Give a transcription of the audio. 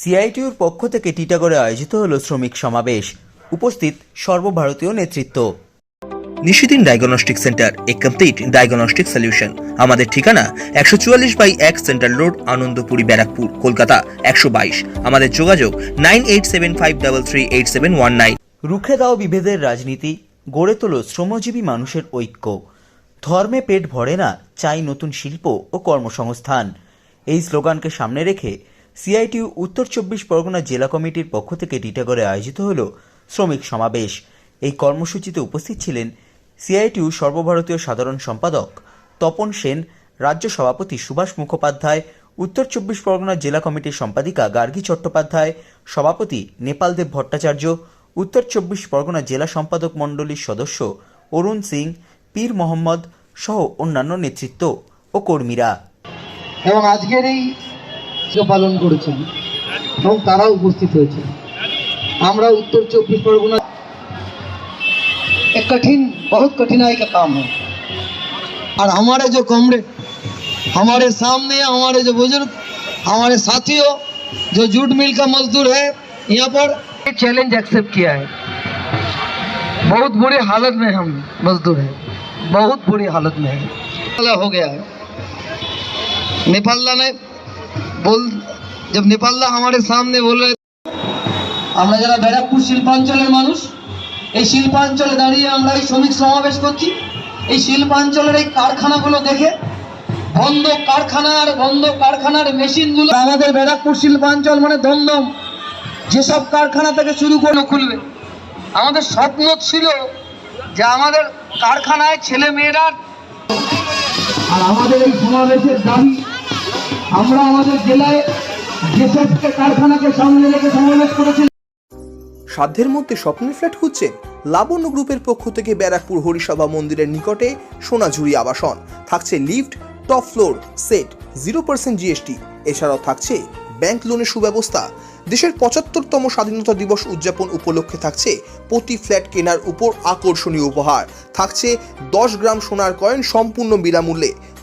সিআইটিউর পক্ষ থেকে টিটাগড়ে আয়োজিত হল শ্রমিক সমাবেশ। উপস্থিত সর্বভারতীয় নেতৃত্ব। Nishidin diagnostic centre, a complete diagnostic solution. আমাদের ঠিকানা একশো চুয়াল্লিশ বাই এক সেন্ট্রাল রোড, আনন্দপুরি, ব্যারাকপুর, কলকাতা একশো বাইশ। আমাদের যোগাযোগ nine eight seven five double three eight seven one nine. রুখে দাও বিভেদের রাজনীতি, গড়ে তোলো শ্রমজীবী মানুষের ঐক্য। ধর্মে পেট ভরে না চাই নতুন শিল্প ও কর্মসংস্থান। এই স্লোগানকে সামনে রেখে সিআইটিউ উত্তর চব্বিশ পরগনা জেলা কমিটির পক্ষ থেকে টিটাগড়ে আয়োজিত হল শ্রমিক সমাবেশ। এই কর্মসূচিতে উপস্থিত ছিলেন সিআইটিউ সর্বভারতীয় সাধারণ সম্পাদক তপন সেন, রাজ্য সভাপতি সুভাষ মুখোপাধ্যায়, উত্তর চব্বিশ পরগনা জেলা কমিটির সম্পাদিকা গার্গী চট্টোপাধ্যায়, সভাপতি নেপালদেব ভট্টাচার্য, উত্তর চব্বিশ পরগনা জেলা সম্পাদক মণ্ডলীর সদস্য অরুণ সিং, পীর মোহাম্মদ সহ অন্যান্য নেতৃত্ব ও কর্মীরা। এবং আজকের এই পালন করেছেন এবং তারাও উপস্থিত হয়েছে আমরা उत्तर चौबीस परगना एक कठिन बहुत कठिनाई का काम है और हमारे जो कमरे हमारे सामने हमारे जो बुजुर्ग हमारे साथियों जो जूट मिल का मजदूर है यहाँ पर चैलेंज एक्सेप्ट किया है बहुत बुरी हालत में हम मजदूर हैं बहुत बुरी हालत में है हो गया है नेपालदा ने बोल जब नेपालदा हमारे सामने बोले আমরা যারা ব্যারাকপুর শিল্পাঞ্চলের মানুষ এই শিল্পাঞ্চলে দাঁড়িয়ে আমরা এই শ্রমিক সমাবেশ করছি এই শিল্পাঞ্চলের এই কারখানাগুলো দেখে বন্ধ কারখানা আর বন্ধ কারখানার মেশিনগুলো আমাদের ব্যারাকপুর শিল্পাঞ্চল মানে দমদম যেসব কারখানা থেকে শুরু করে খুলবে আমাদের স্বপ্ন ছিল যে আমাদের কারখানায় ছেলে মেয়েরা আর আমাদের এই সমাবেশের দাবি আমরা আমাদের জেলায় যেসব কারখানাকে সামনে রেখে সমাবেশ করেছি। সাধ্যের মধ্যে স্বপ্নের ফ্ল্যাট খুঁজছেন লাবণ্য গ্রুপের পক্ষ থেকে ব্যারাকপুর হরিসভা মন্দিরের নিকটে সোনাঝুরি আবাসন। থাকছে lift, top floor, set zero percent GST এছাড়াও থাকছে ব্যাংক লোনের সুব্যবস্থা। দেশের পঁচাত্তরতম স্বাধীনতা দিবস উদযাপন উপলক্ষে থাকছে প্রতি ফ্ল্যাট কেনার উপর আকর্ষণীয় উপহার। থাকছে দশ গ্রাম সোনার কয়েন সম্পূর্ণ বিনামূল্যে।